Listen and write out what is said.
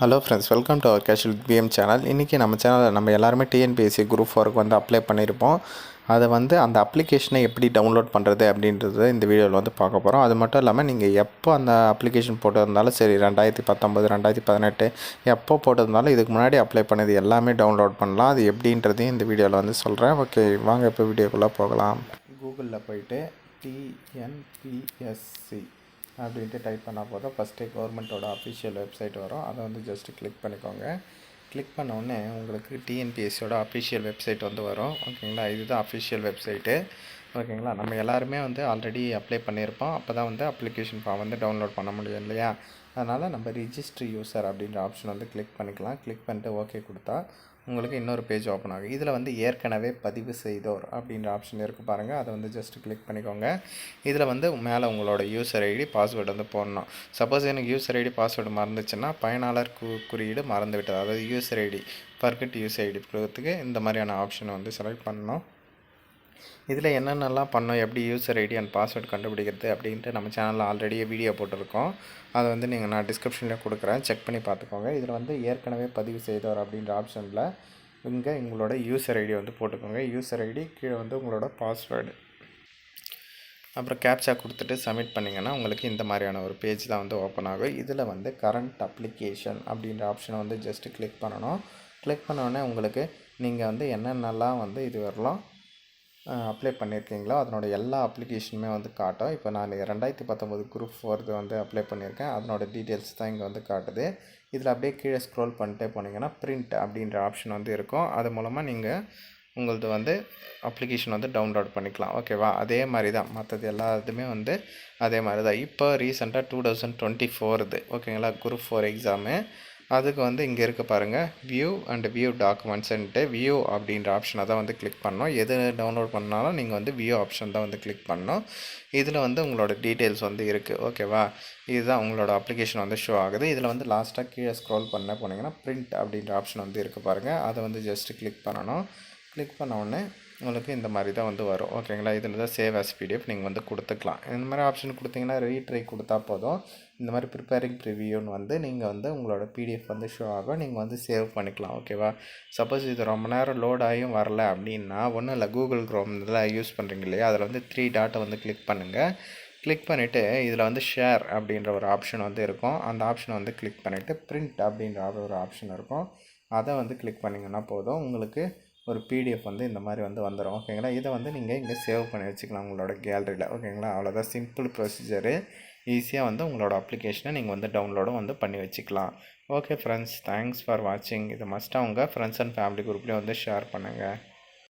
Hello friends welcome to our casual PM channel இன்றைக்கி நம்ம சேனலில் நம்ம எல்லாருமே டிஎன்பிஎஸ்சி குரூப் ஃபோருக்கு வந்து அப்ளை பண்ணியிருப்போம். அதை வந்து அந்த அப்ளிகேஷனை எப்படி டவுன்லோட் பண்ணுறது அப்படின்றத இந்த வீடியோவில் வந்து பார்க்க போகிறோம் அது மட்டும் இல்லாமல் நீங்கள் எப்போ அந்த அப்ளிகேஷன் போட்டிருந்தாலும் சரி ரெண்டாயிரத்தி பத்தொம்பது ரெண்டாயிரத்தி பதினெட்டு எப்போ போட்டிருந்தாலும் இதுக்கு முன்னாடி அப்ளை பண்ணது எல்லாமே டவுன்லோட் பண்ணலாம். அது எப்படின்றதையும் இந்த வீடியோவில் வந்து சொல்கிறேன் ஓகே வாங்க இப்போ வீடியோக்குள்ளே போகலாம். கூகுளில் போயிட்டு டிஎன்பிஎஸ்சி அப்படின்ட்டு டைப் பண்ணால் போதும். ஃபஸ்ட்டு கவர்மெண்ட்டோட அஃபிஷியல் வெப்சைட் வரும். அதை வந்து ஜஸ்ட்டு கிளிக் பண்ணிக்கோங்க. கிளிக் பண்ணோடனே உங்களுக்கு டிஎன்பிஎஸ்சியோட அஃபிஷியல் வெப்சைட் வந்து வரும். ஓகேங்களா இதுதான் அஃபிஷியல் வெப்சைட்டு ஓகேங்களா? நம்ம எல்லாருமே வந்து ஆல்ரெடி அப்ளை பண்ணியிருப்போம். அப்போ தான் வந்து அப்ளிகேஷன் ஃபார்ம் வந்து டவுன்லோட் பண்ண முடியும் இல்லையா? அதனால் நம்ம ரிஜிஸ்டர் யூசர் அப்படின்ற ஆப்ஷன் வந்து கிளிக் பண்ணிக்கலாம். கிளிக் பண்ணிட்டு ஓகே கொடுத்தா உங்களுக்கு இன்னொரு பேஜ் ஓப்பன் ஆகும். இதில் வந்து ஏற்கனவே பதிவு செய்தோர் அப்படின்ற ஆப்ஷன் இருக்குது பாருங்கள் அதை வந்து ஜஸ்ட் கிளிக் பண்ணிக்கோங்க. இதில் வந்து மேலே உங்களோட யூசர் ஐடி பாஸ்வேர்டு வந்து போடணும். சப்போஸ் எனக்கு யூசர் ஐடி பாஸ்வேர்டு மறந்துச்சுன்னா பயனாளர் கு குறியீடு மறந்து விட்டது அதாவது user ID forgot user ID கொடுக்கறதுக்கு இந்த மாதிரியான ஆப்ஷனை வந்து செலக்ட் பண்ணணும். இதில் என்னென்னலாம் பண்ணோம் எப்படி யூசர் ஐடி அண்ட் பாஸ்வேர்டு கண்டுபிடிக்கிறது அப்படின்ட்டு நம்ம சேனலில் ஆல்ரெடியே வீடியோ போட்டிருக்கோம். அதை வந்து நீங்கள் நான் டிஸ்கிரிப்ஷனில் கொடுக்குறேன். செக் பண்ணி பார்த்துக்கோங்க. இதில் வந்து ஏற்கனவே பதிவு செய்தவர் அப்படின்ற ஆப்ஷனில் இங்கே உங்களோட யூசர் ஐடி வந்து போட்டுக்கோங்க. யூசர் ஐடி கீழே வந்து உங்களோட பாஸ்வேர்டு அப்புறம் கேப்சா கொடுத்துட்டு சப்மிட் பண்ணிங்கன்னா உங்களுக்கு இந்த மாதிரியான ஒரு பேஜ் தான் வந்து ஓப்பன் ஆகும். இதில் வந்து கரண்ட் அப்ளிகேஷன் அப்படின்ற ஆப்ஷனை வந்து ஜஸ்ட்டு கிளிக் பண்ணணும். கிளிக் பண்ணோடனே உங்களுக்கு நீங்கள் வந்து என்னென்னலாம் வந்து இது வரலாம் அப்ளை பண்ணியிருக்கீங்களோ அதனோட எல்லா அப்ளிகேஷனுமே வந்து காட்டும். இப்போ நான் ரெண்டாயிரத்தி பத்தொம்போது குரூப் ஃபோர்து வந்து அப்ளை பண்ணியிருக்கேன் அதனோட டீட்டெயில்ஸ் தான் இங்கே வந்து காட்டுது. இதில் அப்படியே கீழே ஸ்க்ரோல் பண்ணிட்டே போனீங்கன்னா பிரிண்ட் அப்படின்ற ஆப்ஷன் வந்து இருக்கும். அது மூலமாக நீங்கள் உங்களது வந்து அப்ளிகேஷன் வந்து டவுன்லோட் பண்ணிக்கலாம். ஓகேவா அதே மாதிரி தான் மற்றது எல்லாத்துமே வந்து அதே மாதிரி தான் இப்போ ரீசெண்டாக டூ தௌசண்ட் டுவெண்ட்டி ஃபோர்து ஓகேங்களா குரூப் ஃபோர் எக்ஸாமு அதுக்கு வந்து இங்கே இருக்க பாருங்கள் வியூ அண்ட் வியூ டாக்குமெண்ட்ஸ்ன்ட்டு வியூ அப்படின்ற ஆப்ஷனை தான் வந்து கிளிக் பண்ணோம். எது டவுன்லோட் பண்ணாலும் நீங்கள் வந்து வியூ ஆப்ஷன் தான் வந்து கிளிக் பண்ணோம் இதில் வந்து உங்களோட டீட்டெயில்ஸ் வந்து இருக்குது ஓகேவா இதுதான் உங்களோட அப்ளிகேஷன் வந்து ஷோ ஆகுது. இதில் வந்து லாஸ்ட்டாக கீழே ஸ்க்ரோல் பண்ண போனீங்கன்னா பிரிண்ட் அப்படின்ற ஆப்ஷன் வந்து இருக்குது பாருங்கள் அதை வந்து ஜஸ்ட்டு கிளிக் பண்ணணும். கிளிக் பண்ண உடனே உங்களுக்கு இந்த மாதிரி தான் வந்து வரும். ஓகேங்களா இதில் தான் சேவ் ஆஸ் பிடிஎஃப் நீங்கள் வந்து கொடுத்துக்கலாம். இந்த மாதிரி ஆப்ஷன் கொடுத்தீங்கன்னா ரீட்ரை கொடுத்தா போதும். இந்த மாதிரி ப்ரிப்பேரிங் ப்ரிவியூன்னு வந்து நீங்கள் வந்து உங்களோட பிடிஎஃப் வந்து ஷோ ஆகும் நீங்கள் வந்து சேவ் பண்ணிக்கலாம். ஓகேவா சப்போஸ் இது ரொம்ப நேரம் லோட் ஆகியும் வரல அப்படின்னா ஒன்றும் இல்லை. கூகுள் க்ரோம் இதெல்லாம் யூஸ் பண்ணுறீங்க இல்லையா? அதில் வந்து த்ரீ டாட்டை வந்து கிளிக் பண்ணுங்கள் கிளிக் பண்ணிவிட்டு இதில் வந்து ஷேர் அப்படின்ற ஒரு ஆப்ஷன் வந்து இருக்கும். அந்த ஆப்ஷனை வந்து கிளிக் பண்ணிவிட்டு பிரிண்ட் அப்படின்ற ஒரு ஆப்ஷன் இருக்கும். அதை வந்து கிளிக் பண்ணிங்கன்னா போதும். உங்களுக்கு ஒரு பிடிஎஃப் வந்து இந்த மாதிரி வந்து வந்துடும் ஓகேங்களா இதை வந்து நீங்கள் இங்கே சேவ் பண்ணி வச்சுக்கலாம் உங்களோட கேலரியில் ஓகேங்களா அவ்வளோதான் சிம்பிள் ப்ரொசீஜரு ஈஸியாக வந்து உங்களோட அப்ளிகேஷனை நீங்கள் வந்து டவுன்லோடும் வந்து பண்ணி வச்சுக்கலாம். ஓகே ஃப்ரெண்ட்ஸ் தேங்க்ஸ் ஃபார் வாட்சிங் இது மஸ்ட்டாக உங்கள் ஃப்ரெண்ட்ஸ் அண்ட் ஃபேமிலி குரூப்லேயும் வந்து ஷேர் பண்ணுங்கள்